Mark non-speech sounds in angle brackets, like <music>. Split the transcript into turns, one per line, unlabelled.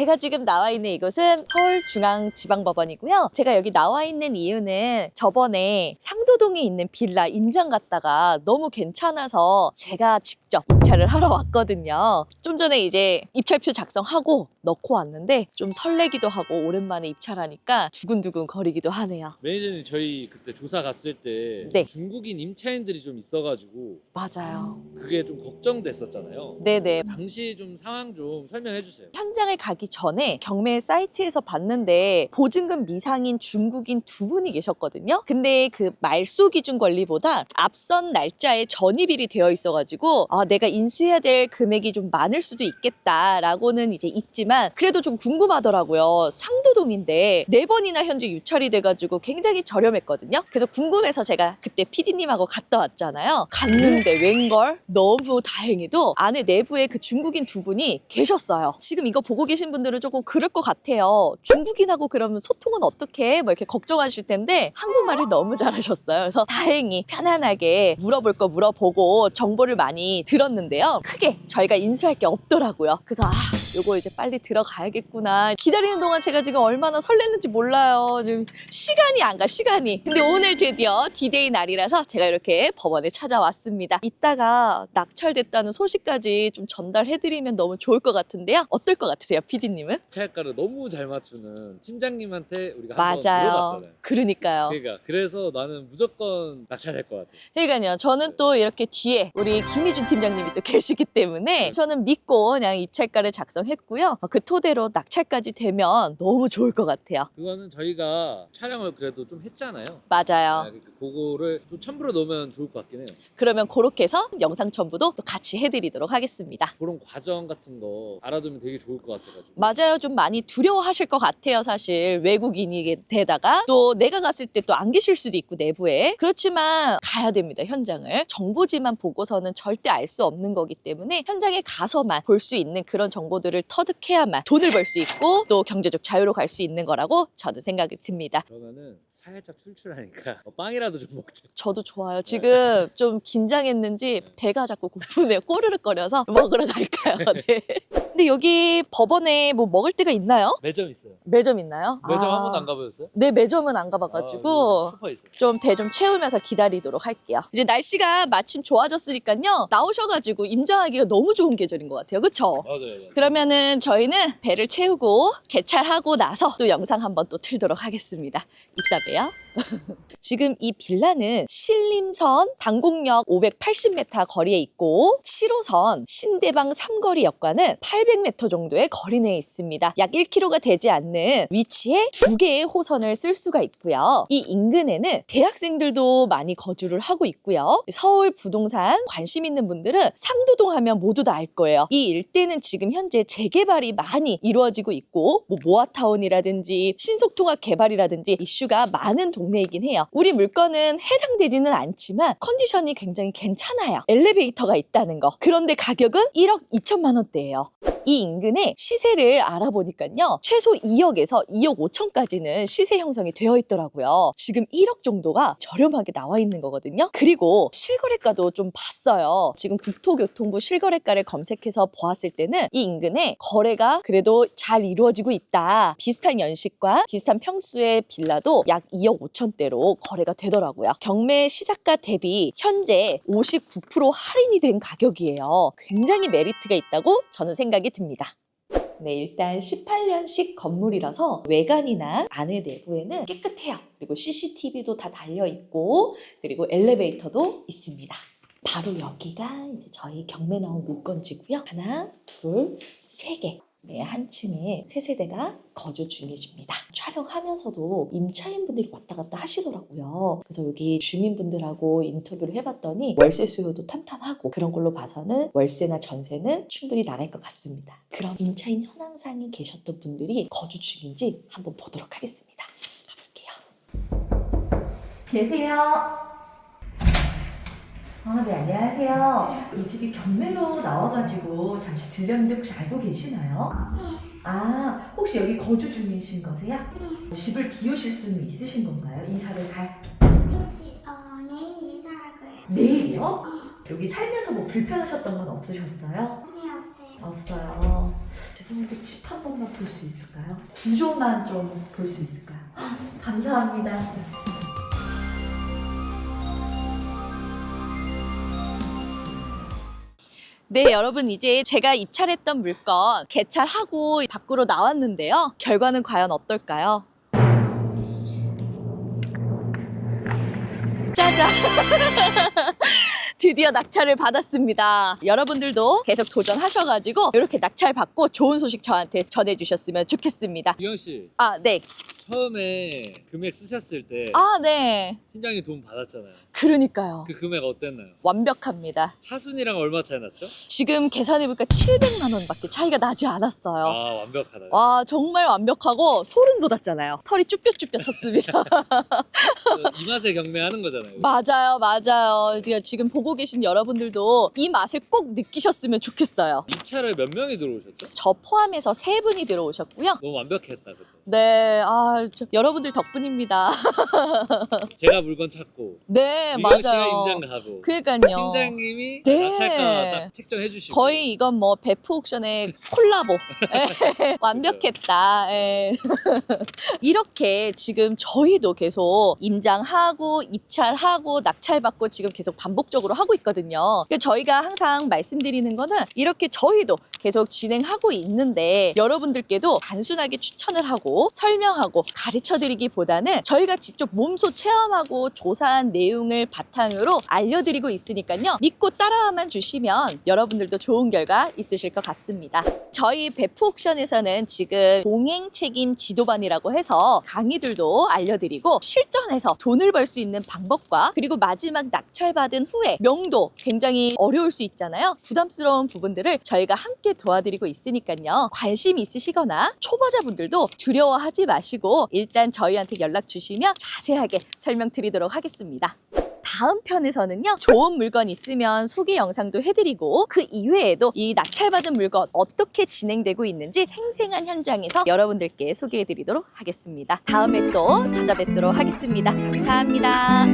제가 지금 나와 있는 이곳은 서울중앙지방법원이고요. 제가 여기 나와 있는 이유는 저번에 상도동에 있는 빌라 임장 갔다가 너무 괜찮아서 제가 직접 입찰을 하러 왔거든요. 좀 전에 이제 입찰표 작성하고 넣고 왔는데 좀 설레기도 하고 오랜만에 입찰하니까 두근두근 거리기도 하네요.
매니저님 저희 그때 조사 갔을 때
네.
중국인 임차인들이 좀 있어가지고
맞아요.
그게 좀 걱정됐었잖아요.
네네.
당시 좀 상황 좀 설명해 주세요.
현장을 가기 전에 경매 사이트에서 봤는데 보증금 미상인 중국인 두 분이 계셨거든요. 근데 그 말소 기준 권리보다 앞선 날짜에 전입일이 되어 있어가지고 아, 내가 인수해야 될 금액이 좀 많을 수도 있겠다라고는 이제 있지만 그래도 좀 궁금하더라고요. 상도동인데 네 번이나 현재 유찰이 돼가지고 굉장히 저렴했거든요. 그래서 궁금해서 제가 그때 PD님하고 갔다 왔잖아요. 갔는데 웬걸 너무 다행히도 안에 내부에 그 중국인 두 분이 계셨어요. 지금 이거 보고 계신 분들은 조금 그럴 것 같아요. 중국인하고 그러면 소통은 어떻게 해? 뭐 이렇게 걱정하실 텐데 한국말을 너무 잘하셨어요. 그래서 다행히 편안하게 물어볼 거 물어보고 정보를 많이 들었는데 요. 크게 저희가 인수할 게 없더라고요. 그래서 아, 요거 이제 빨리 들어가야겠구나. 기다리는 동안 제가 지금 얼마나 설렜는지 몰라요. 지금 시간이 안 가, 시간이. 근데 오늘 드디어 디데이 날이라서 제가 이렇게 법원에 찾아왔습니다. 이따가 낙찰됐다는 소식까지 좀 전달해드리면 너무 좋을 것 같은데요. 어떨 것 같으세요, PD님은?
차일가를 너무 잘 맞추는 팀장님한테 우리가 한번
맞아요.
물어봤잖아요.
그러니까요.
그러니까 그래서 나는 무조건 낙찰될 것 같아.
그러니까요. 저는 또 이렇게 뒤에 우리 김희준 팀장님이 또 <laughs> 계시기 때문에 저는 믿고 그냥 입찰가를 작성 했고요. 어, 그 토대로 낙찰까지 되면 너무 좋을 것 같아요.
그거는 저희가 촬영을 그래도 좀 했잖아요.
맞아요.
네, 그거를 또 첨부로 넣으면 좋을 것 같긴 해요.
그러면 그렇게 해서 영상 첨부도 또 같이 해드리도록 하겠습니다.
그런 과정 같은 거 알아두면 되게 좋을 것 같아가지고.
맞아요. 좀 많이 두려워하실 것 같아요. 사실 외국인이 되다가 또 내가 갔을 때 또 안 계실 수도 있고 내부에 그렇지만 가야 됩니다. 현장을 정보지만 보고서는 절대 알 수 없는 거기 때문에 현장에 가서만 볼 수 있는 그런 정보들을 터득해야만 돈을 벌 수 있고 또 경제적 자유로 갈 수 있는 거라고 저는 생각이 듭니다.
그러면은 살짝 출출하니까 어, <laughs> 빵이라도 좀 먹자.
저도 좋아요. 지금 좀 긴장했는지 배가 자꾸 고프네요. 꼬르륵거려서 먹으러 갈까요? 네. 근데 여기 법원에 뭐 먹을 데가 있나요?
매점 있어요.
매점 있나요?
매점
아.
한 번도 안 가보셨어요?
네, 매점은 안
아,
가봐가지고
그 슈퍼 있어요.
좀 배 좀 채우면서 기다리도록 할게요. 이제 날씨가 마침 좋아졌으니까요. 나오셔가지고 임장하기가 너무 좋은 계절인 것 같아요. 그쵸?
맞아요. 맞아요.
그러면은 저희는 배를 채우고 개찰하고 나서 또 영상 한번 또 틀도록 하겠습니다. 이따 봬요. <laughs> 지금 이 빌라는 신림선 당곡역 580m 거리에 있고 7호선 신대방 삼거리 역과는 800m 정도의 거리 내에 있습니다. 약 1km가 되지 않는 위치에 두 개의 호선을 쓸 수가 있고요. 이 인근에는 대학생들도 많이 거주를 하고 있고요. 서울 부동산 관심 있는 분들은 상도동 하면 모두 다 알 거예요. 이 일대는 지금 현재 재개발이 많이 이루어지고 있고 뭐 모아타운이라든지 신속통합 개발이라든지 이슈가 많은 동네이긴 해요. 우리 물건은 해당되지는 않지만 컨디션이 굉장히 괜찮아요. 엘리베이터가 있다는 거. 그런데 가격은 1억 2천만 원대예요. 이 인근의 시세를 알아보니까요. 최소 2억에서 2억 5천까지는 시세 형성이 되어 있더라고요. 지금 1억 정도가 저렴하게 나와 있는 거거든요. 그리고 실거래가도 좀 봤어요. 지금 국토교통부 실거래가를 검색해서 보았을 때는 이 인근에 거래가 그래도 잘 이루어지고 있다. 비슷한 연식과 비슷한 평수의 빌라도 약 2억 5천대로 거래가 되더라고요. 경매 시작가 대비 현재 59% 할인이 된 가격이에요. 굉장히 메리트가 있다고 저는 생각이 듭니다. 네, 일단 18년식 건물이라서 외관이나 안에 내부에는 깨끗해요. 그리고 CCTV도 다 달려 있고, 그리고 엘리베이터도 있습니다. 바로 여기가 이제 저희 경매 나온 물건지고요. 하나, 둘, 세 개. 네, 한 층에 세 세대가 거주 중이십니다. 촬영하면서도 임차인분들이 왔다 갔다 하시더라고요. 그래서 여기 주민분들하고 인터뷰를 해봤더니 월세 수요도 탄탄하고 그런 걸로 봐서는 월세나 전세는 충분히 나갈 것 같습니다. 그럼 임차인 현황상에 계셨던 분들이 거주 중인지 한번 보도록 하겠습니다. 가볼게요. 계세요. 아, 네, 안녕하세요. 이 집이 경매로 나와가지고 잠시 들렸는데 혹시 알고 계시나요? 아, 혹시 여기 거주 중이신 거세요? 집을 비우실 수는 있으신 건가요? 이사를 갈
그치, 어, 내일 이사할 거예요.
내일이요? 여기 살면서 뭐 불편하셨던 건 없으셨어요?
네, 없어요.
없어요. 이렇게 집한 번만 볼 수 있을까요? 구조만 좀 볼 수 있을까요? <gasps> 감사합니다. 네, 여러분 이제 제가 입찰했던 물건 개찰하고 밖으로 나왔는데요. 결과는 과연 어떨까요? 짜잔! <laughs> 드디어 낙찰을 받았습니다. 여러분들도 계속 도전하셔가지고 이렇게 낙찰 받고 좋은 소식 저한테 전해주셨으면 좋겠습니다.
유영 씨
아, 네.
처음에 금액 쓰셨을 때
아, 네.
팀장님 돈 받았잖아요.
그러니까요.
그 금액 어땠나요?
완벽합니다.
차순이랑 얼마 차이 났죠?
지금 계산해보니까 700만 원밖에 차이가 나지 않았어요.
아 완벽하다.
와 정말 완벽하고 소름 돋았잖아요. 털이 쭈뼛쭈뼛 섰습니다. <laughs>
이 맛에 경매하는 거잖아요.
맞아요, 맞아요. 지금 보고 계신 여러분들도 이 맛을 꼭 느끼셨으면 좋겠어요.
입찰을 몇 명이 들어오셨죠?
저 포함해서 세 분이 들어오셨고요.
너무 완벽했다 그때.
네, 아 저- 여러분들 덕분입니다. <laughs>
제가 물건 찾고
네,
씨가
맞아요.
임장 가고
그러니까요.
팀장님이
네.
낙찰가 딱 책정해 주시고
거의 이건 뭐 베프 옥션의 콜라보. <laughs> 예, 완벽했다. 예. <laughs> 이렇게 지금 저희도 계속 임장하고 입찰하고 낙찰받고 지금 계속 반복적으로 하고 있거든요. 그러니까 저희가 항상 말씀드리는 거는 이렇게 저희도 계속 진행하고 있는데 여러분들께도 단순하게 추천을 하고 설명하고 가르쳐 드리기보다는 저희가 직접 몸소 체험하고 조사한 내용을 바탕으로 알려드리고 있으니까요. 믿고 따라만 주시면 여러분들도 좋은 결과 있으실 것 같습니다. 저희 베프 옥션에서는 지금 동행 책임 지도반이라고 해서 강의들도 알려드리고 실전에서 돈을 벌 수 있는 방법과 그리고 마지막 낙찰받은 후에 명도 굉장히 어려울 수 있잖아요. 부담스러운 부분들을 저희가 함께 도와드리고 있으니까요. 관심 있으시거나 초보자분들도 두려워하지 마시고 일단 저희한테 연락 주시면 자세하게 설명드리도록 하겠습니다. 다음 편에서는요 좋은 물건 있으면 소개 영상도 해드리고 그 이외에도 이 낙찰받은 물건 어떻게 진행되고 있는지 생생한 현장에서 여러분들께 소개해드리도록 하겠습니다. 다음에 또 찾아뵙도록 하겠습니다. 감사합니다